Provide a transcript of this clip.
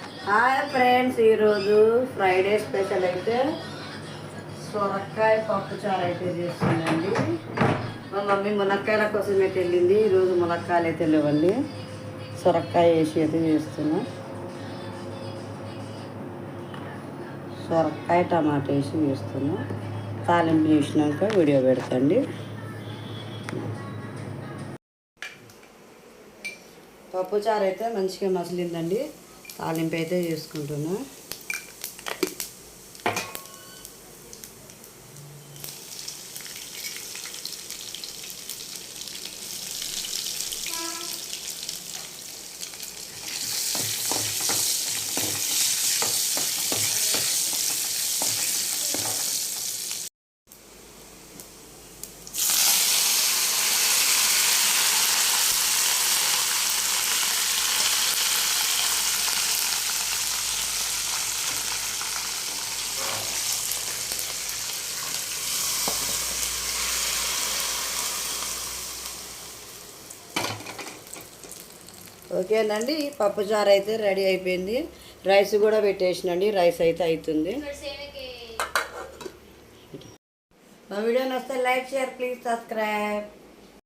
Hi friends ఈరోజు Friday special అయితే సొరకాయ పప్పుచారు అయితే చేస్తుందండి మా మమ్మీ మునక్కాయల కోసం అయితే వెళ్ళింది ఈరోజు మునక్కాయలు అయితే లేవండి. సొరకాయ వేసి అయితే చేస్తున్నా. సొరకాయ టమాటా వేసి చేస్తున్నా. తాలింపు చేసినాక వీడియో పెడతాండి. పప్పుచారు అయితే మంచిగా మసిలిందండి. తాలింపు అయితే చేసుకుంటున్నా ఓకేనండి పప్పుచారు అయితే రెడీ అయిపోయింది. రైస్ కూడా పెట్టేసినండి రైస్ అయితే అవుతుంది మా వీడియో నచ్చితే లైక్ షేర్ ప్లీజ్ సబ్స్క్రైబ్.